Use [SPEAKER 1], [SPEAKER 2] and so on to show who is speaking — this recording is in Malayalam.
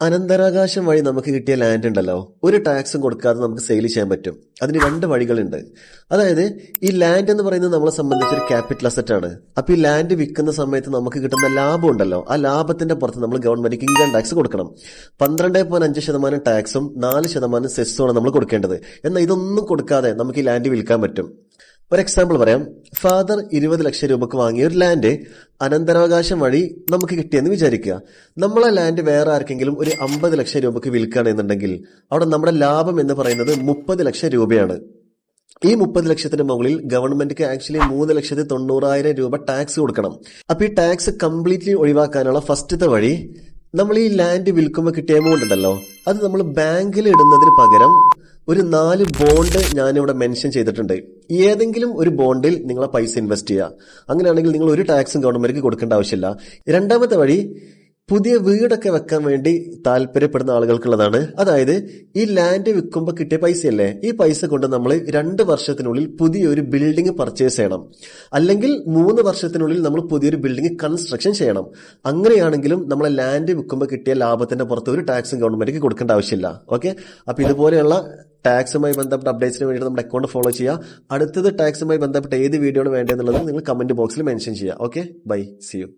[SPEAKER 1] അനന്തരാകാശം വഴി നമുക്ക് കിട്ടിയ ലാൻഡ് ഉണ്ടല്ലോ. ഒരു ടാക്സും കൊടുക്കാതെ നമുക്ക് സെയിൽ ചെയ്യാൻ പറ്റും. അതിന് രണ്ട് വഴികളുണ്ട്. അതായത് ഈ ലാൻഡ് എന്ന് പറയുന്നത് നമ്മളെ സംബന്ധിച്ച് ഒരു ക്യാപിറ്റൽ അസറ്റ് ആണ്. അപ്പൊ ഈ ലാൻഡ് വിൽക്കുന്ന സമയത്ത് നമുക്ക് കിട്ടുന്ന ലാഭം ഉണ്ടല്ലോ. ആ ലാഭത്തിന്റെ പുറത്ത് നമ്മൾ ഗവൺമെന്റിന് ഇൻകം ടാക്സ് കൊടുക്കണം. പന്ത്രണ്ട് പോയിന്റ് അഞ്ച് ശതമാനം ടാക്സും നാല് ശതമാനം സെസ്സുമാണ് നമ്മൾ കൊടുക്കേണ്ടത്. എന്നാൽ ഇതൊന്നും കൊടുക്കാതെ നമുക്ക് ഈ ലാൻഡ് വിൽക്കാൻ പറ്റും. ഒരു എക്സാമ്പിൾ പറയാം. ഫാദർ ഇരുപത് ലക്ഷം രൂപക്ക് വാങ്ങിയ ഒരു ലാൻഡ് അനന്തരാവകാശം വഴി നമുക്ക് കിട്ടിയെന്ന് വിചാരിക്കുക. നമ്മളെ ലാൻഡ് വേറെ ആർക്കെങ്കിലും ഒരു അമ്പത് ലക്ഷം രൂപക്ക് വിൽക്കുകയാണെന്നുണ്ടെങ്കിൽ അവിടെ നമ്മുടെ ലാഭം എന്ന് പറയുന്നത് മുപ്പത് ലക്ഷം രൂപയാണ്. ഈ മുപ്പത് ലക്ഷത്തിന് മുകളിൽ ഗവൺമെന്റിക്ക് ആക്ച്വലി മൂന്ന് ലക്ഷത്തി തൊണ്ണൂറായിരം രൂപ ടാക്സ് കൊടുക്കണം. അപ്പൊ ഈ ടാക്സ് കംപ്ലീറ്റ്ലി ഒഴിവാക്കാനുള്ള ഫസ്റ്റത്തെ വഴി നമ്മൾ ഈ ലാൻഡ് വിൽക്കുമ്പോൾ കിട്ടിയ എമൗണ്ട് ഉണ്ടല്ലോ. അത് നമ്മൾ ബാങ്കിൽ ഇടുന്നതിന് പകരം ഒരു നാല് ബോണ്ട് ഞാനിവിടെ മെൻഷൻ ചെയ്തിട്ടുണ്ട്. ഏതെങ്കിലും ഒരു ബോണ്ടിൽ നിങ്ങളെ പൈസ ഇൻവെസ്റ്റ് ചെയ്യുക. അങ്ങനെയാണെങ്കിൽ നിങ്ങൾ ഒരു ടാക്സും ഗവൺമെന്റിലേക്ക് കൊടുക്കേണ്ട ആവശ്യമില്ല. രണ്ടാമത്തെ വഴി പുതിയ വീടൊക്കെ വെക്കാൻ വേണ്ടി താല്പര്യപ്പെടുന്ന ആളുകൾക്കുള്ളതാണ്. അതായത് ഈ ലാൻഡ് വിൽക്കുമ്പോൾ കിട്ടിയ പൈസയല്ലേ? ഈ പൈസ കൊണ്ട് നമ്മൾ രണ്ട് വർഷത്തിനുള്ളിൽ പുതിയൊരു ബിൽഡിംഗ് പർച്ചേസ് ചെയ്യണം. അല്ലെങ്കിൽ മൂന്ന് വർഷത്തിനുള്ളിൽ നമ്മൾ പുതിയൊരു ബിൽഡിംഗ് കൺസ്ട്രക്ഷൻ ചെയ്യണം. അങ്ങനെയാണെങ്കിലും നമ്മളെ ലാൻഡ് വിൽക്കുമ്പോൾ കിട്ടിയ ലാഭത്തിന്റെ പുറത്ത് ഒരു ടാക്സും ഗവൺമെന്റിന് കൊടുക്കേണ്ട ആവശ്യമില്ല. ഓക്കെ അപ്പൊ ഇതുപോലെയുള്ള ടാക്സുമായി ബന്ധപ്പെട്ട അപ്ഡേറ്റ്സിന് വേണ്ടി നമ്മുടെ അക്കൗണ്ട് ഫോളോ ചെയ്യുക. അടുത്തത് ടാക്സുമായി ബന്ധപ്പെട്ട ഏത് വീഡിയോ ആണ് വേണ്ടതെന്നുള്ളത് നിങ്ങൾ കമന്റ് ബോക്സിൽ മെൻഷൻ ചെയ്യുക. Okay bye C U